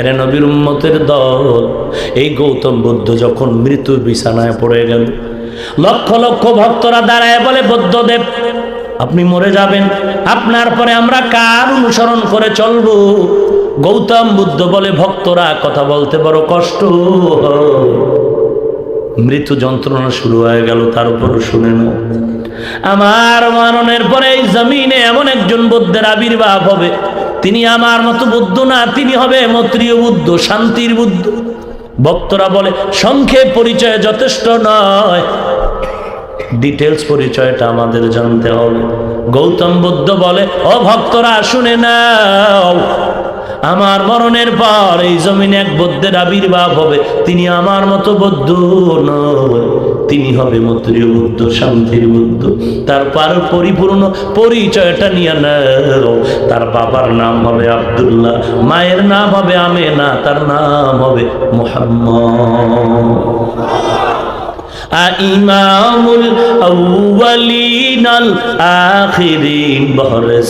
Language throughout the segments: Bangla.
এরে নবীর উম্মতের দল, এই গৌতম বুদ্ধ যখন মৃত্যুর বিছানায় পড়ে গেল, লক্ষ লক্ষ ভক্তরা দাঁড়ায় বলে, বুদ্ধদেব, আপনি মরে যাবেন। আপনার পরে আমরা কার অনুসরণ করে চলব? গৌতম বুদ্ধ বলে, ভক্তরা কথা বলতে বড় কষ্ট মৃত্যু যন্ত্রণা শুরু হয়ে গেল তার উপরও শুনে না আমার মরণের পরে এই জমিনে এমন একজন বুদ্ধের আবির্ভাব হবে তিনি আমার মতো বুদ্ধ না, তিনি হবে মত্রীয় বুদ্ধ, শান্তির বুদ্ধ। ভক্তরা বলে, সংক্ষেপ পরিচয় যথেষ্ট নয়। ডিটেলস পরিচয়টা আমাদের জানতে হবে। গৌতম বুদ্ধ বলে, ও ভক্তরা, শুনে নাও, আমার মরণের পর এই জমিনে এক বুদ্ধের আবির্ভাব হবে। তিনি আমার মতো বুদ্ধ নয়। তিনি হবে মৈত্রীয় বুদ্ধ শান্তির বুদ্ধ। তার পার পরিপূর্ণ পরিচয়টা নিয়ে নাও। তার বাবার নাম হবে আবদুল্লাহ, মায়ের নাম হবে আমেনা, তার নাম হবে মুহাম্মদ। ইমামুল আউয়ালিনাল আখিরিন, বহরে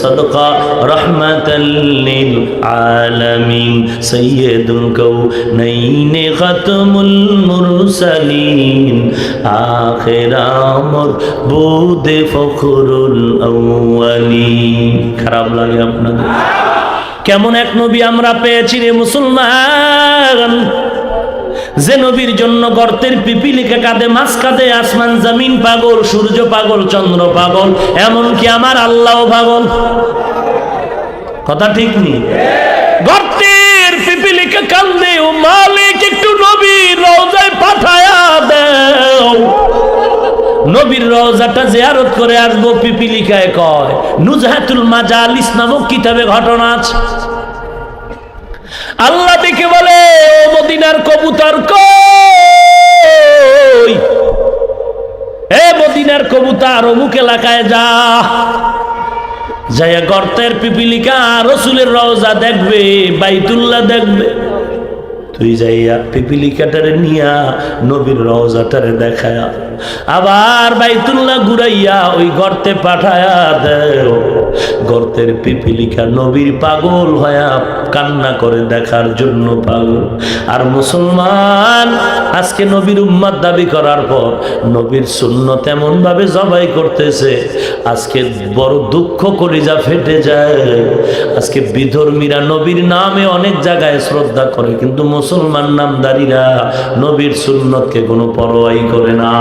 লিল আলামিন। সাইয়্যিদুল কাউনাইন মুরসালিন। আখির আমর বুদে ফখরুল আউয়ালিন। খারাপ লাগে আপনাদের। কেমন এক নবী আমরা পেয়েছি রে মুসলমান। যে নবীর জন্য গর্তের পিপিলিকে কাঁদে, মাছ কাঁদে, আসমান জমিন পাগল, সূর্য পাগল, চন্দ্র পাগল, এমনকি আমার আল্লাহ পাগল। কথা ঠিক নেই গর্তের পিপিলিকে কান্দে ও মালিক একটু নবীর রওজায় পাঠায়া দেও। নবীর রওজাটা জিয়ারত করে আসব, পিপিলিকায় কয়, নুজহাতুল মাজালিস নামক কিতাবে ঘটনা আছে। আল্লাহ দেখে বলে, ও মদিনার কবুতর কই? এ মদিনার কবুতর, অমুক এলাকায় যা। যাইয়া গর্তের পিপিলিকা রসুলের রওজা দেখবে, বাইতুল্লাহ দেখবে। তুই যাইয়া পিপিলিকাটারে নিয়া নবীর রওজাটারে দেখায়া আবার বাইতুল্লাহ ঘুরাইয়া ওই গর্তে পাঠায়া দেও। গর্তের পিপিলিকা নবীর পাগল হয়া কান্না করে দেখার জন্য পাগল আর মুসলমান আজকে নবীর উম্মাদ দাবি করার পর নবীর শূন্য তেমন ভাবে জবাই করতেছে, আজকে বড় দুঃখ কলিজা ফেটে যায়। আজকে বিধর্মীরা নবীর নামে অনেক জায়গায় শ্রদ্ধা করে, কিন্তু মুসলমান নামদারিরা নবীর সুন্নতকে কোনো পরোয়াই করে না।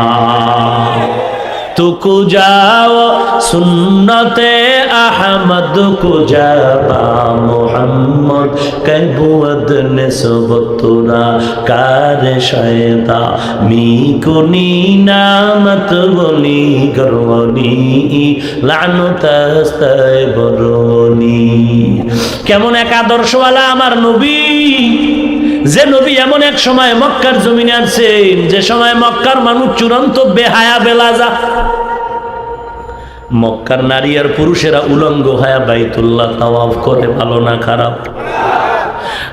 তুকু যাও সুন্নতে আহমদ কুজাবা মোহাম্মদ কবুয়দ নিসবতুরা কার শয়তা মি কুনি নামত বলি গরবনি লানুতাস্তায় বরনি কেমন এক আদর্শওয়ালা আমার নবী যে নবী এমন এক সময় মক্কার জমিনে আছেন যে সময় মক্কার মানুষ চূড়ান্ত বেহায়া বেলাজা। মক্কার নারী আর পুরুষেরা উলঙ্গ হায়া বাইতুল্লাহ তাওয়াফ করে, ভালো না খারাপ?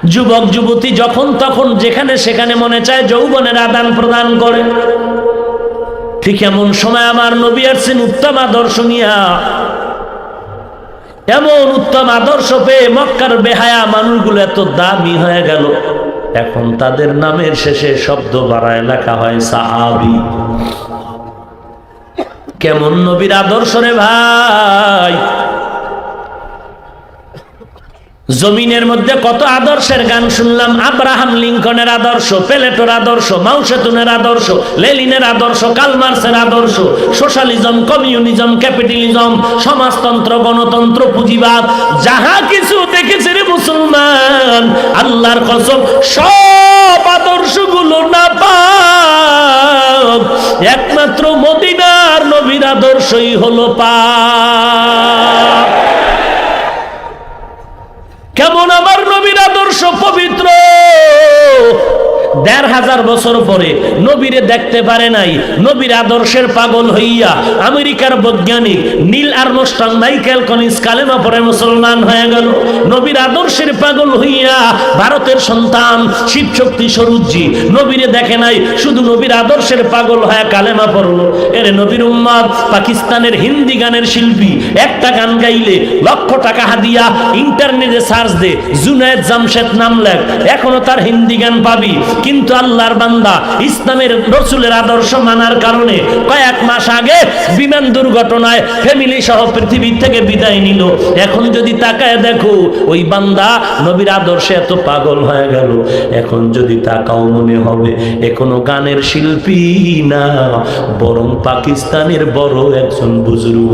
যুবক, যুবতী যখন তখন যেখানে সেখানে মনে চায় যৌবনের আদান প্রদান করে। ঠিক এমন সময় আমার নবী আসছেন উত্তম আদর্শ নিয়া। এমন উত্তম আদর্শ পেয়ে মক্কার বেহায়া মানুষগুলো এত দামি হয়ে গেল। এখন তাদের নামের শেষে শব্দ বাড়ায় লেখা হয় সাহাবি। কেমন নবীর আদর্শ রে ভাই? জমিনের মধ্যে কত আদর্শের গান শুনলাম? আব্রাহাম লিঙ্কনের আদর্শ, পেলেটোর আদর্শ, মাউসেতুনের আদর্শ, লেলিনের আদর্শ, কালমার্সের আদর্শ, সোশ্যালিজম, কমিউনিজম, ক্যাপিটালিজম, সমাজতন্ত্র, গণতন্ত্র, পুঁজিবাদ, যাহা কিছু দেখেছে রে মুসলমান, আল্লাহর কসম, সব আদর্শগুলো না পাক। একমাত্র মদিনার নবীর আদর্শই হলো পাক কেমন আমার নবীর আদর্শ পবিত্র দেড় হাজার বছর পরে নবীরে দেখতে পারে নাই, নবীর আদর্শের পাগল হইয়া আমেরিকার বৈজ্ঞানিক নীল আর্মস্ট্রং মাইকেল কনিস কালেমা পরে মুসলমান হয়ে গেল। নবীর আদর্শের পাগল হইয়া ভারতের সন্তান শিব শক্তি সরুজি নবীরে দেখে নাই, শুধু নবীর আদর্শের পাগল হয়ে কালেমা পড়ল। এর নবীর উম্মাদ, পাকিস্তানের হিন্দি গানের শিল্পী, একটা গান গাইলে লক্ষ টাকা হাদিয়া ইন্টারনেটে সার্চ দে, জুনায়েদ জামশেদ নাম লেখ, এখনও তার হিন্দি গান পাবি। কিন্তু আল্লাহর বান্দা ইসলামের রসুলের আদর্শ মানার কারণে কয়েক মাস আগে বিমান দুর্ঘটনায় ফ্যামিলি সহ পৃথিবী থেকে বিদায় নিল। এখন যদি তাকায় দেখো, ওই বান্দা নবীর আদর্শে এত পাগল হয়ে গেল। এখন যদি তাকাও মনে হবে এখনও গানের শিল্পী না, বরং পাকিস্তানের বড় একজন বুজুর্গ।